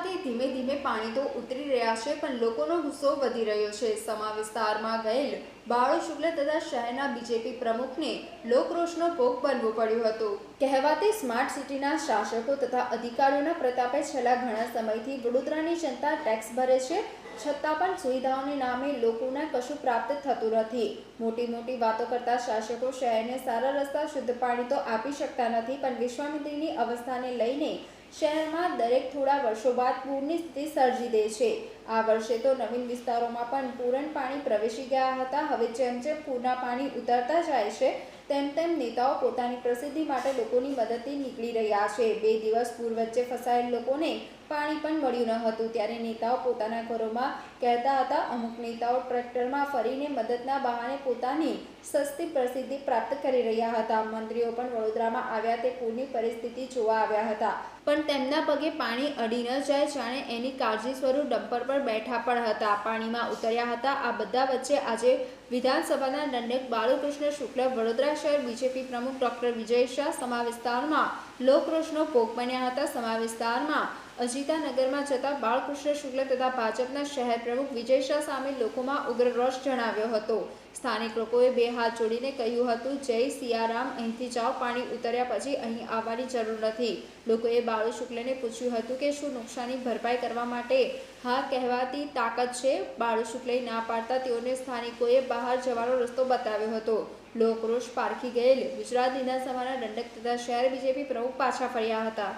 કહેવાથી ધીમે ધીમે પાણી તો ઉતરી રહ્યા છે, પણ લોકોનો ગુસ્સો વધી રહ્યો છે. સમા વિસ્તારમાં ગયેલ બાળો શુક્લ તથા શહેરના બીજેપી પ્રમુખને લોકરોષનો ભોગ બનવું પડ્યું હતું. કહેવાતી સ્માર્ટ સિટીના શાસકો તથા અધિકારીઓના પ્રતાપે છેલ્લા ઘણા સમયથી વડોદરાની જનતા ટેક્સ ભરે છે, છતાં પણ સુવિધાઓને નામે લોકોને કશું પ્રાપ્ત થતું નથી. મોટી મોટી વાતો કરતા શાસકો શહેરને સારા રસ્તા શુદ્ધ પાણી તો આપી શકતા નથી, પણ વિશ્વામિત્રીની અવસ્થાને લઈને શહેરમાં દરેક થોડા વર્ષો બાદ પૂરની સ્થિતિ સર્જી દે છે. આ વર્ષે તો નવીન વિસ્તારોમાં પણ પૂરણ પાણી પ્રવેશી ગયા હતા. હવે જેમ જેમ પૂરના પાણી ઉતરતા જાય છે તેમ તેમ નેતાઓ પોતાની પ્રસિદ્ધિ માટે લોકોની મદદથી નીકળી રહ્યા છે. બે દિવસ પૂર વચ્ચે ફસાયેલ લોકોને પાણી પણ મળ્યું ન હતું. ત્યારે નેતાઓ પોતાના ઘરોમાં કહેતા હતા, અમુક નેતાઓ ટ્રેક્ટરમાં ફરીને મદદના બહાને પોતાની સસ્તી પ્રસિદ્ધિ પ્રાપ્ત કરી રહ્યા હતા. મંત્રીઓ પણ વડોદરામાં આવ્યા તે પૂરની પરિસ્થિતિ જોવા આવ્યા હતા. પણ તેમના પગે પાણી અડી ન જાય જાણે એની કાળજી સ્વરૂપ ડમ્પર પર બેઠા પણ હતા. પાણીમાં ઉતર્યા હતા. આ બધા વચ્ચે આજે વિધાનસભાના દંડક બાળકૃષ્ણ શુક્લ વડોદરા શહેર બીજેપી પ્રમુખ ડોક્ટર વિજય શાહ સમા વિસ્તારમાં લોકરોષનો ભોગ બન્યા હતા. સમા વિસ્તારમાં અજીતાનગરમાં જતા બાળકૃષ્ણ શુક્લ તથા ભાજપના શહેર પ્રમુખ વિજય શાહ સામે લોકોમાં ઉગ્ર રોષ જણાવ્યો હતો. સ્થાનિક લોકોએ બે હાથ જોડીને કહ્યું હતું, જય સિયારામ, અહીંથી જાઓ, પાણી ઉતર્યા પછી અહીં આવવાની જરૂર નથી. લોકોએ બાળુ શુક્લને પૂછ્યું હતું કે શું નુકસાની ભરપાઈ કરવા માટે હા કહેવાતી તાકાત છે? બાળુ શુક્લે ના પાડતા તેઓને સ્થાનિકોએ બહાર જવાનો રસ્તો બતાવ્યો હતો. લોકરોષ પારખી ગયેલ. ગુજરાત વિધાનસભાના દંડક તથા શહેર બીજેપી પ્રમુખ પાછા ફર્યા હતા.